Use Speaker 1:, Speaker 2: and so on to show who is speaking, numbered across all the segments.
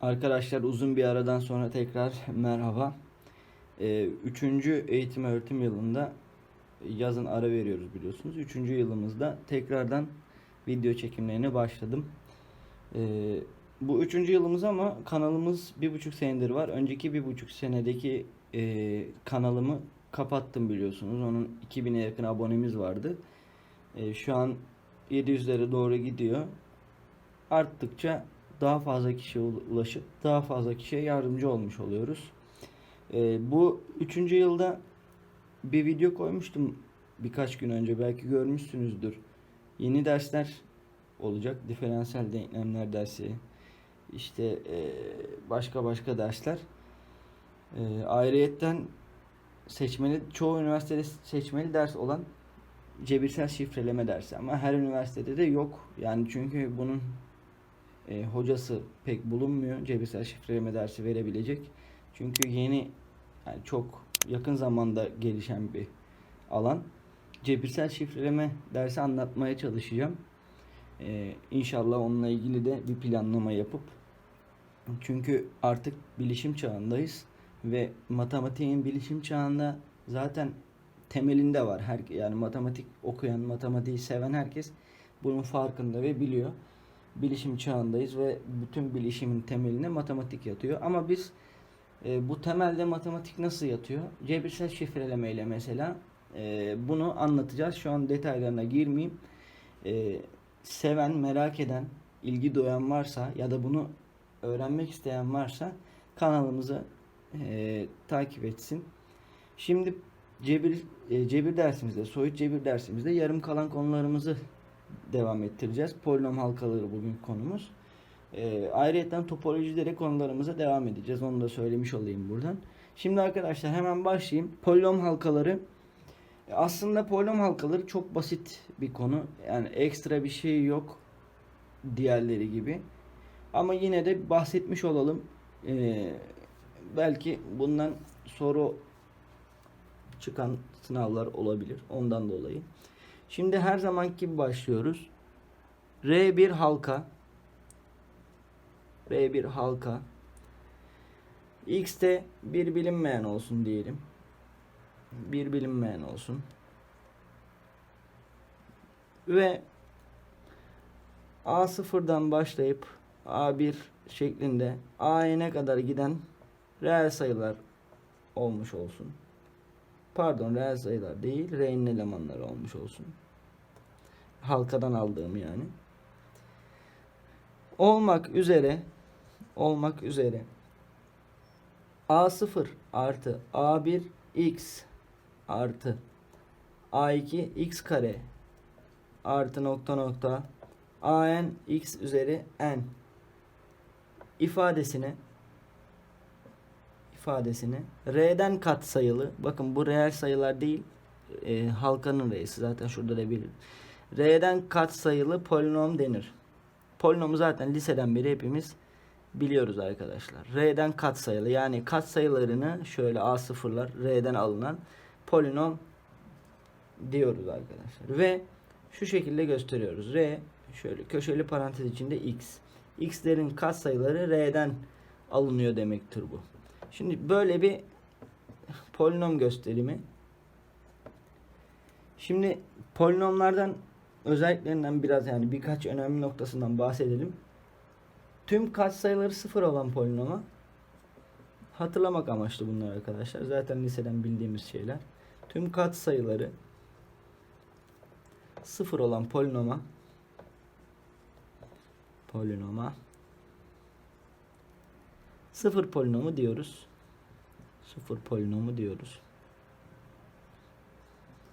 Speaker 1: Arkadaşlar uzun bir aradan sonra tekrar merhaba. Ee, üçüncü eğitim öğretim yılında yazın ara veriyoruz biliyorsunuz. Üçüncü yılımızda tekrardan video çekimlerine başladım. Ee, bu üçüncü yılımız ama kanalımız bir buçuk senedir var. Önceki bir buçuk senedeki e, kanalımı kapattım biliyorsunuz. Onun 2000'e yakın abonemiz vardı. E, şu an 700'lere doğru gidiyor. Arttıkça daha fazla kişiye ulaşıp daha fazla kişiye yardımcı olmuş oluyoruz. E, bu üçüncü yılda bir video koymuştum birkaç gün önce belki görmüşsünüzdür. Yeni dersler olacak. Diferansiyel denklemler dersi, işte e, başka başka dersler. E, ayrıyetten seçmeli çoğu üniversitede seçmeli ders olan cebirsel şifreleme dersi ama her üniversitede de yok. Yani çünkü bunun e, hocası pek bulunmuyor cebirsel şifreleme dersi verebilecek. Çünkü yeni yani çok yakın zamanda gelişen bir alan. Cebirsel şifreleme dersi anlatmaya çalışacağım. Ee, inşallah onunla ilgili de bir planlama yapıp çünkü artık bilişim çağındayız ve matematiğin bilişim çağında zaten temelinde var. Her yani matematik okuyan, matematiği seven herkes bunun farkında ve biliyor. Bilişim çağındayız ve bütün bilişimin temeline matematik yatıyor. Ama biz e, bu temelde matematik nasıl yatıyor? Cebirsel şifreleme ile mesela e, bunu anlatacağız. Şu an detaylarına girmeyeyim. E, seven, merak eden, ilgi duyan varsa ya da bunu öğrenmek isteyen varsa kanalımızı e, takip etsin. Şimdi cebir e, cebir dersimizde, soyut cebir dersimizde yarım kalan konularımızı devam ettireceğiz. Polinom halkaları bugün konumuz. E, ayrıyeten topolojilere konularımıza devam edeceğiz. Onu da söylemiş olayım buradan. Şimdi arkadaşlar hemen başlayayım. Polinom halkaları aslında polinom halkaları çok basit bir konu. Yani ekstra bir şey yok diğerleri gibi. Ama yine de bahsetmiş olalım. Ee, belki bundan soru çıkan sınavlar olabilir. Ondan dolayı. Şimdi her zamanki gibi başlıyoruz. R1 halka R1 halka X'te bir bilinmeyen olsun diyelim. Bir bilinmeyen olsun. Ve A0'dan başlayıp A1 şeklinde A'ya kadar giden reel sayılar olmuş olsun. Pardon reel sayılar değil R'nin elemanları olmuş olsun. Halkadan aldığım yani. Olmak üzere olmak üzere A0 artı A1 x artı A2 x kare artı nokta nokta an x üzeri n ifadesini ifadesini r'den kat sayılı bakın bu reel sayılar değil e, halkanın r'si zaten şurada da bir r'den kat sayılı polinom denir. Polinomu zaten liseden beri hepimiz biliyoruz arkadaşlar. R'den kat sayılı yani kat sayılarını şöyle a sıfırlar r'den alınan polinom diyoruz arkadaşlar. Ve şu şekilde gösteriyoruz. R şöyle köşeli parantez içinde x. x'lerin katsayıları r'den alınıyor demektir bu. Şimdi böyle bir polinom gösterimi. Şimdi polinomlardan özelliklerinden biraz yani birkaç önemli noktasından bahsedelim. Tüm katsayıları sıfır olan polinoma hatırlamak amaçlı bunlar arkadaşlar. Zaten liseden bildiğimiz şeyler. Tüm katsayıları sıfır olan polinoma polinoma sıfır polinomu diyoruz. Sıfır polinomu diyoruz.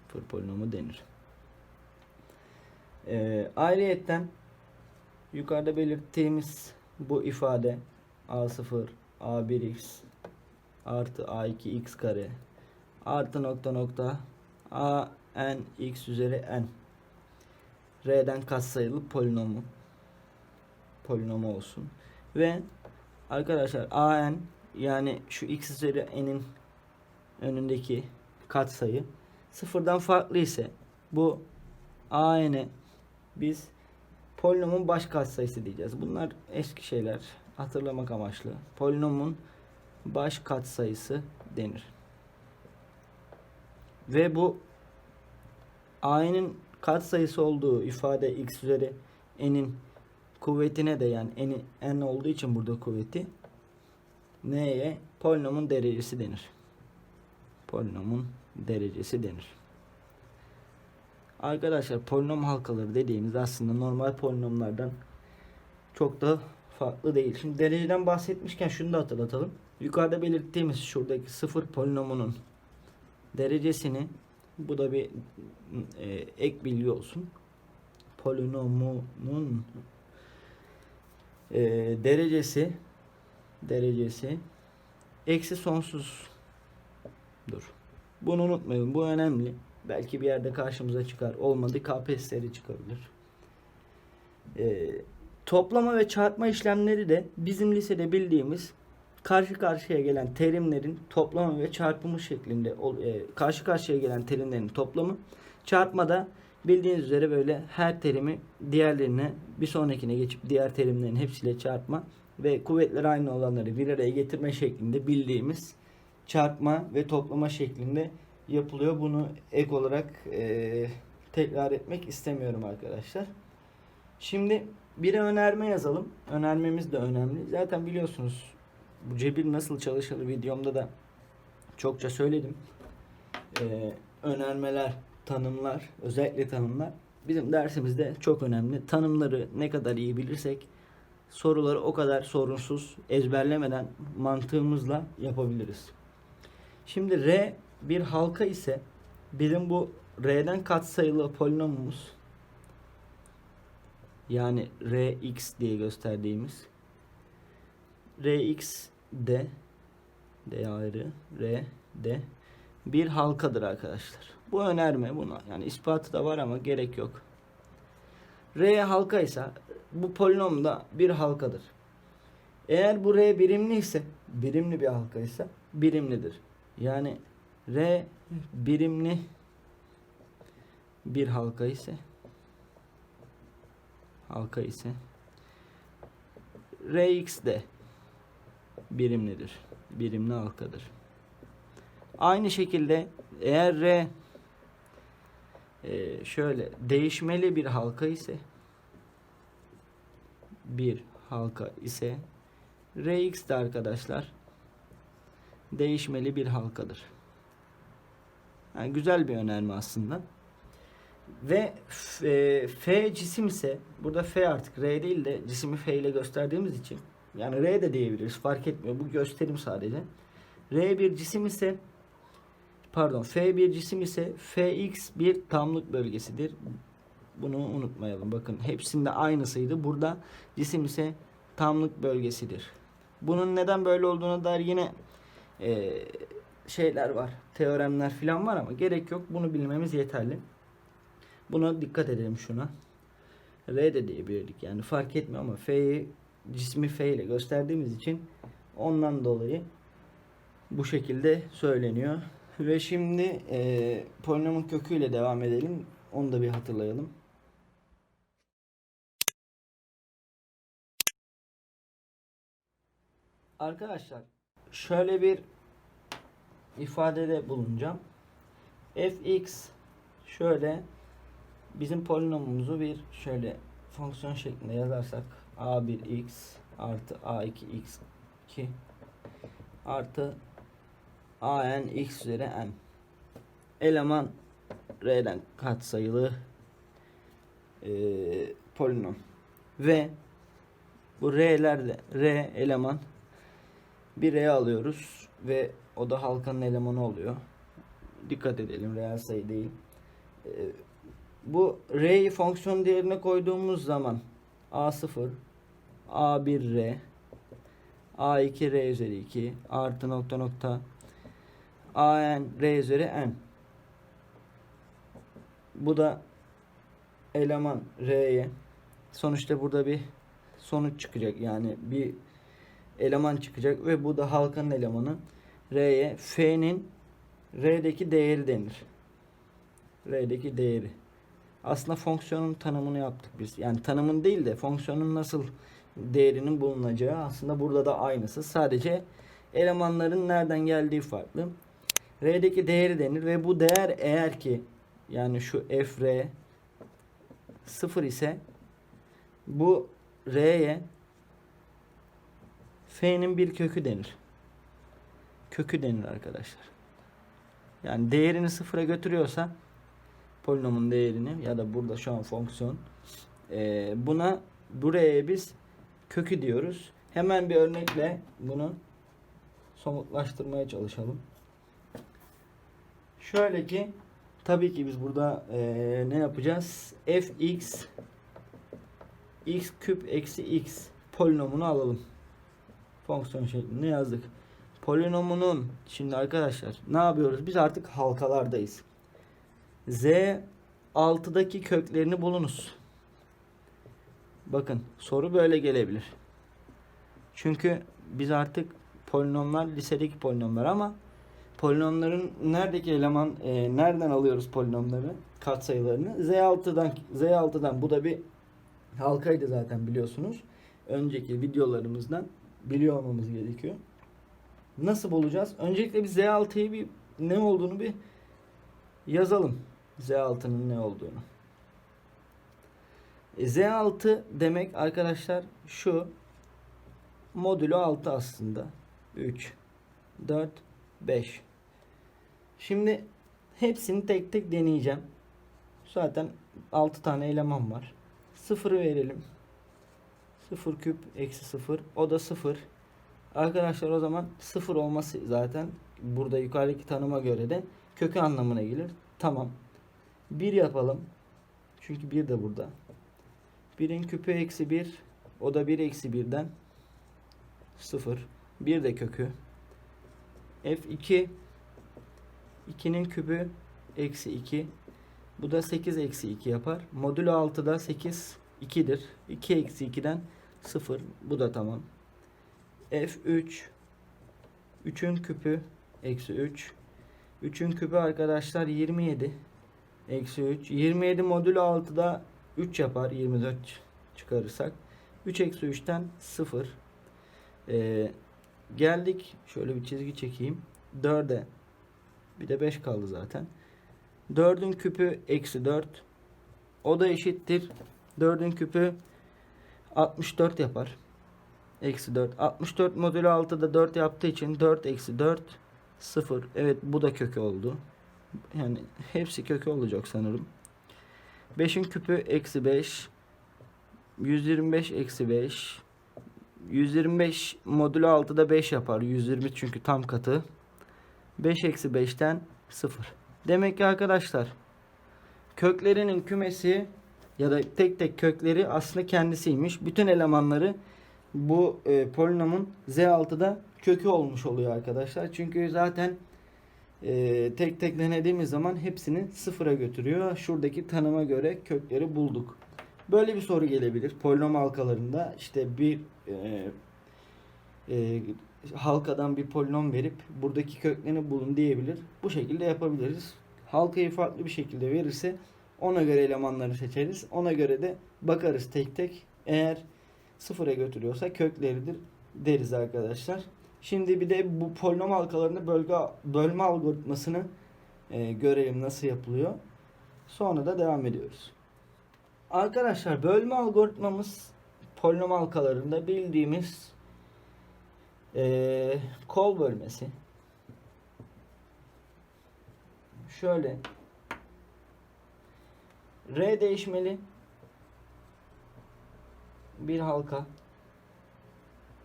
Speaker 1: Sıfır polinomu denir. Ee, ayrıyetten yukarıda belirttiğimiz bu ifade a0 a1x artı a2x kare artı nokta nokta a n x üzeri n r'den katsayılı polinomu polinomu olsun ve arkadaşlar a n yani şu x üzeri n'in önündeki katsayı sıfırdan farklı ise bu a n'e biz polinomun baş katsayısı diyeceğiz. Bunlar eski şeyler. hatırlamak amaçlı. Polinomun baş katsayısı denir. Ve bu a'nın katsayısı olduğu ifade x üzeri n'in kuvvetine de yani n, n olduğu için burada kuvveti n'ye polinomun derecesi denir. Polinomun derecesi denir. Arkadaşlar polinom halkaları dediğimiz aslında normal polinomlardan çok da farklı değil. Şimdi dereceden bahsetmişken şunu da hatırlatalım. Yukarıda belirttiğimiz şuradaki sıfır polinomunun derecesini bu da bir e, ek bilgi olsun. Polinomunun e, derecesi derecesi eksi sonsuz dur. Bunu unutmayın. Bu önemli. Belki bir yerde karşımıza çıkar. Olmadı KPSS'leri çıkabilir. E, toplama ve çarpma işlemleri de bizim lisede bildiğimiz karşı karşıya gelen terimlerin toplamı ve çarpımı şeklinde e, karşı karşıya gelen terimlerin toplamı çarpmada bildiğiniz üzere böyle her terimi diğerlerine bir sonrakine geçip diğer terimlerin hepsiyle çarpma ve kuvvetleri aynı olanları bir araya getirme şeklinde bildiğimiz çarpma ve toplama şeklinde yapılıyor. Bunu ek olarak e, tekrar etmek istemiyorum arkadaşlar. Şimdi bir önerme yazalım. Önermemiz de önemli. Zaten biliyorsunuz bu cebir nasıl çalışır videomda da çokça söyledim. Ee, önermeler, tanımlar, özellikle tanımlar bizim dersimizde çok önemli. Tanımları ne kadar iyi bilirsek soruları o kadar sorunsuz ezberlemeden mantığımızla yapabiliriz. Şimdi R bir halka ise bizim bu R'den katsayılı polinomumuz yani Rx diye gösterdiğimiz Rx de D ayrı R de bir halkadır arkadaşlar. Bu önerme buna yani ispatı da var ama gerek yok. R halka ise bu polinom da bir halkadır. Eğer bu R birimli ise birimli bir halka ise birimlidir. Yani R birimli bir halka ise halka ise Rx de birimlidir. Birimli halkadır. Aynı şekilde eğer R e, şöyle değişmeli bir halka ise bir halka ise Rx de arkadaşlar değişmeli bir halkadır. Yani güzel bir önerme aslında. Ve e, F cisim ise burada F artık R değil de cismi F ile gösterdiğimiz için yani R de diyebiliriz fark etmiyor. Bu gösterim sadece. R bir cisim ise pardon F bir cisim ise Fx bir tamlık bölgesidir. Bunu unutmayalım. Bakın hepsinde aynısıydı. Burada cisim ise tamlık bölgesidir. Bunun neden böyle olduğuna dair yine e, şeyler var. Teoremler falan var ama gerek yok. Bunu bilmemiz yeterli. Buna dikkat edelim şuna. R de diyebilirdik. Yani fark etmiyor ama F'yi cismi F ile gösterdiğimiz için ondan dolayı bu şekilde söyleniyor. Ve şimdi e, polinomun köküyle devam edelim. Onu da bir hatırlayalım. Arkadaşlar şöyle bir ifadede bulunacağım. fx şöyle bizim polinomumuzu bir şöyle fonksiyon şeklinde yazarsak a1x artı a2x2 artı an x üzeri n eleman r'den katsayılı e, polinom ve bu r'ler de r eleman bir r alıyoruz ve o da halkanın elemanı oluyor. Dikkat edelim reel sayı değil. E, bu r'yi fonksiyon değerine koyduğumuz zaman a0 a1r a2r üzeri 2 artı nokta nokta an r üzeri n bu da eleman r'ye sonuçta burada bir sonuç çıkacak yani bir eleman çıkacak ve bu da halkanın elemanı r'ye f'nin r'deki değeri denir r'deki değeri aslında fonksiyonun tanımını yaptık biz. Yani tanımın değil de fonksiyonun nasıl değerinin bulunacağı aslında burada da aynısı. Sadece elemanların nereden geldiği farklı. R'deki değeri denir ve bu değer eğer ki yani şu fr 0 ise bu R'ye F'nin bir kökü denir. Kökü denir arkadaşlar. Yani değerini sıfıra götürüyorsa polinomun değerini ya da burada şu an fonksiyon e, buna buraya biz kökü diyoruz. Hemen bir örnekle bunu somutlaştırmaya çalışalım. Şöyle ki tabii ki biz burada e, ne yapacağız? fx x küp eksi x polinomunu alalım. Fonksiyon şeklinde yazdık. Polinomunun şimdi arkadaşlar ne yapıyoruz? Biz artık halkalardayız. Z 6'daki köklerini bulunuz. Bakın soru böyle gelebilir. Çünkü biz artık polinomlar lisedeki polinomlar ama polinomların neredeki eleman e, nereden alıyoruz polinomları katsayılarını Z6'dan Z6'dan bu da bir halkaydı zaten biliyorsunuz. Önceki videolarımızdan biliyor olmamız gerekiyor. Nasıl bulacağız? Öncelikle bir Z6'yı bir ne olduğunu bir yazalım. Z6'nın ne olduğunu. E, Z6 demek arkadaşlar şu modülü 6 aslında. 3 4 5 Şimdi hepsini tek tek deneyeceğim. Zaten 6 tane eleman var. 0'ı verelim. 0 küp eksi 0. O da 0. Arkadaşlar o zaman 0 olması zaten burada yukarıdaki tanıma göre de kökü anlamına gelir. Tamam. 1 yapalım. Çünkü 1 de burada. 1'in küpü eksi 1. O da 1 eksi 1'den 0. 1 de kökü. F2 2'nin kübü eksi 2. Bu da 8 eksi 2 yapar. Modülü 6'da 8 2'dir. 2 eksi 2'den 0. Bu da tamam. F3 3'ün küpü eksi 3. 3'ün küpü arkadaşlar 27. Eksi 3. 27 modülü 6'da 3 yapar. 24 çıkarırsak. 3 eksi 3'ten 0. Ee, geldik. Şöyle bir çizgi çekeyim. 4'e. Bir de 5 kaldı zaten. 4'ün küpü eksi 4. O da eşittir. 4'ün küpü 64 yapar. Eksi 4. 64 modülü 6'da 4 yaptığı için 4 eksi 4 0. Evet bu da kökü oldu. Yani hepsi kökü olacak sanırım. 5'in küpü eksi 5. 125 eksi 5. 125 modülü 6'da 5 yapar. 120 çünkü tam katı. 5 eksi 5'ten 0. Demek ki arkadaşlar köklerinin kümesi ya da tek tek kökleri aslında kendisiymiş. Bütün elemanları bu e, polinomun Z6'da kökü olmuş oluyor arkadaşlar. Çünkü zaten e, tek tek denediğimiz zaman hepsini sıfıra götürüyor. Şuradaki tanıma göre kökleri bulduk. Böyle bir soru gelebilir. Polinom halkalarında işte bir e, e, halkadan bir polinom verip buradaki köklerini bulun diyebilir. Bu şekilde yapabiliriz. Halkayı farklı bir şekilde verirse ona göre elemanları seçeriz. Ona göre de bakarız tek tek. Eğer sıfıra götürüyorsa kökleridir deriz arkadaşlar. Şimdi bir de bu polinom halkalarında bölge bölme algoritmasını e, görelim nasıl yapılıyor. Sonra da devam ediyoruz. Arkadaşlar bölme algoritmamız polinom halkalarında bildiğimiz e, kol bölmesi. Şöyle R değişmeli bir halka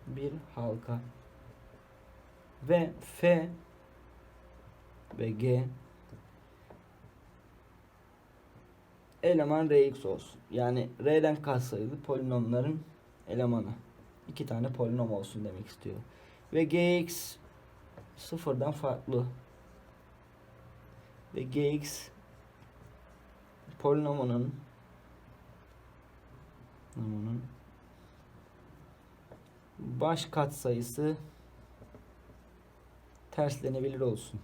Speaker 1: bir halka ve F ve G eleman Rx olsun. Yani R'den katsayılı polinomların elemanı. iki tane polinom olsun demek istiyor. Ve Gx sıfırdan farklı. Ve Gx polinomunun poliноmunun baş katsayısı terslenebilir olsun.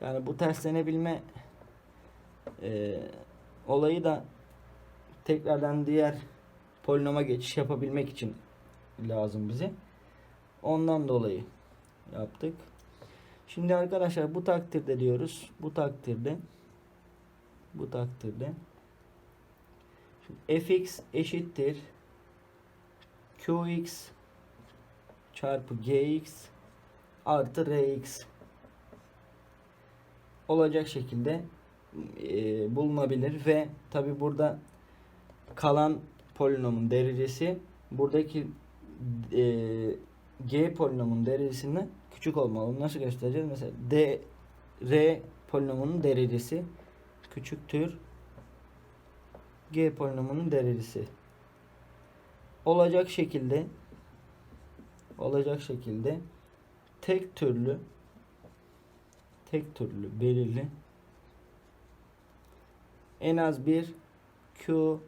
Speaker 1: Yani bu terslenebilme e, olayı da tekrardan diğer polinoma geçiş yapabilmek için lazım bize. Ondan dolayı yaptık. Şimdi arkadaşlar bu takdirde diyoruz. Bu takdirde bu takdirde şimdi fx eşittir qx çarpı gx artı rx olacak şekilde e, bulunabilir ve tabi burada kalan polinomun derecesi buradaki e, g polinomun derecesinden küçük olmalı. Nasıl göstereceğiz? Mesela d r polinomunun derecesi küçüktür g polinomunun derecesi olacak şekilde olacak şekilde tek türlü tek türlü belirli en az bir Q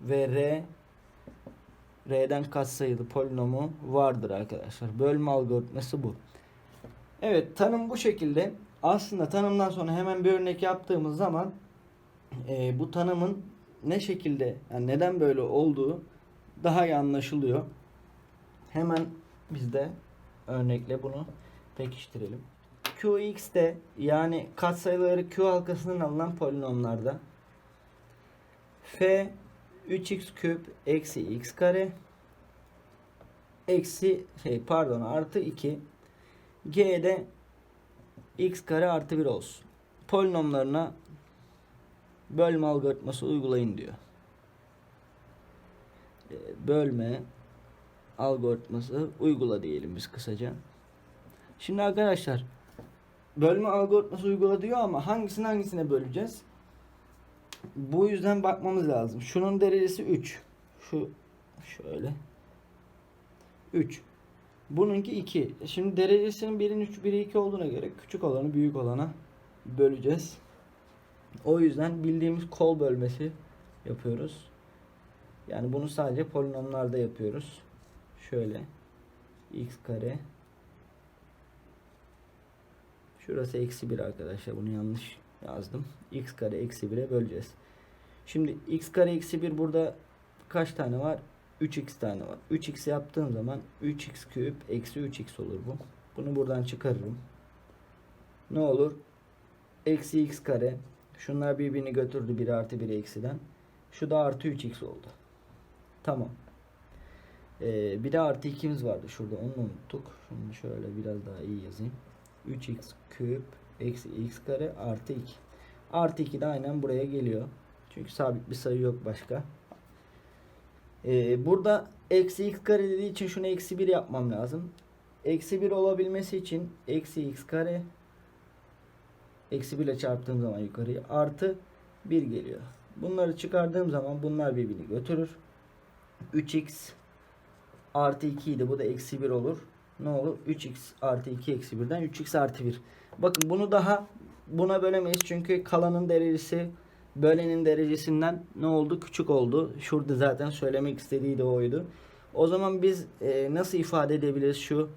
Speaker 1: ve R R'den katsayılı polinomu vardır arkadaşlar. Bölme algoritması bu. Evet tanım bu şekilde. Aslında tanımdan sonra hemen bir örnek yaptığımız zaman e, bu tanımın ne şekilde yani neden böyle olduğu daha iyi anlaşılıyor. Hemen biz de örnekle bunu pekiştirelim. Qx'te yani katsayıları Q halkasından alınan polinomlarda f 3x küp eksi x kare eksi şey pardon artı 2 g'de x kare artı 1 olsun. Polinomlarına bölme algoritması uygulayın diyor. Ee, Bölme algoritması uygula diyelim biz kısaca. Şimdi arkadaşlar bölme algoritması uygula diyor ama hangisini hangisine böleceğiz? Bu yüzden bakmamız lazım. Şunun derecesi 3. Şu şöyle. 3. Bununki 2. Şimdi derecesinin 1'in 3, 1'i 2 olduğuna göre küçük olanı büyük olana böleceğiz. O yüzden bildiğimiz kol bölmesi yapıyoruz. Yani bunu sadece polinomlarda yapıyoruz. Şöyle x kare Şurası eksi 1 arkadaşlar. Bunu yanlış yazdım. x kare eksi 1'e böleceğiz. Şimdi x kare eksi 1 burada kaç tane var? 3x tane var. 3x yaptığım zaman 3x küp eksi 3x olur bu. Bunu buradan çıkarırım. Ne olur? Eksi x kare. Şunlar birbirini götürdü. 1 artı 1 eksiden. Şu da artı 3x oldu. Tamam. Ee, bir de artı 2'miz vardı şurada. Onu unuttuk. Şunu şöyle biraz daha iyi yazayım. 3x küp eksi x kare artı 2. Artı 2 de aynen buraya geliyor. Çünkü sabit bir sayı yok başka. Ee, burada eksi x kare dediği için şunu eksi 1 yapmam lazım. Eksi 1 olabilmesi için eksi x kare eksi 1 ile çarptığım zaman yukarıya artı 1 geliyor. Bunları çıkardığım zaman bunlar birbirini götürür. 3x artı 2 idi. Bu da eksi 1 olur ne olur? 3x artı 2 eksi 1'den 3x artı 1. Bakın bunu daha buna bölemeyiz çünkü kalanın derecesi bölenin derecesinden ne oldu? Küçük oldu. Şurada zaten söylemek istediği de oydu. O zaman biz e, nasıl ifade edebiliriz şu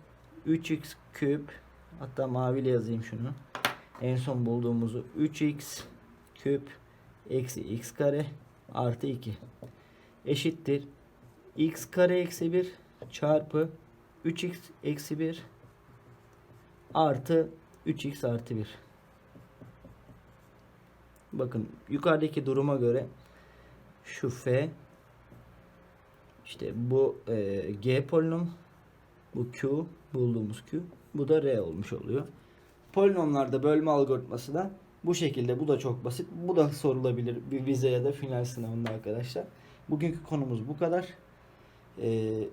Speaker 1: 3x küp hatta maviyle yazayım şunu. En son bulduğumuzu 3x küp eksi x kare artı 2 eşittir x kare eksi 1 çarpı 3x eksi 1 artı 3x artı 1. Bakın yukarıdaki duruma göre şu f işte bu e, g polinom bu q bulduğumuz q bu da r olmuş oluyor. Polinomlarda bölme algoritması da bu şekilde. Bu da çok basit. Bu da sorulabilir bir vize ya da final sınavında arkadaşlar. Bugünkü konumuz bu kadar. Ee,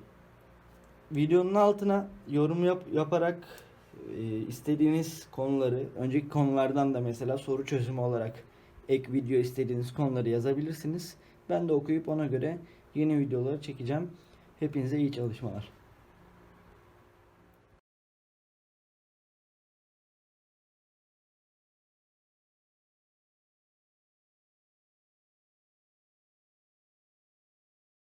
Speaker 1: videonun altına yorum yap, yaparak e, istediğiniz konuları, önceki konulardan da mesela soru çözümü olarak ek video istediğiniz konuları yazabilirsiniz. Ben de okuyup ona göre yeni videoları çekeceğim. Hepinize iyi çalışmalar.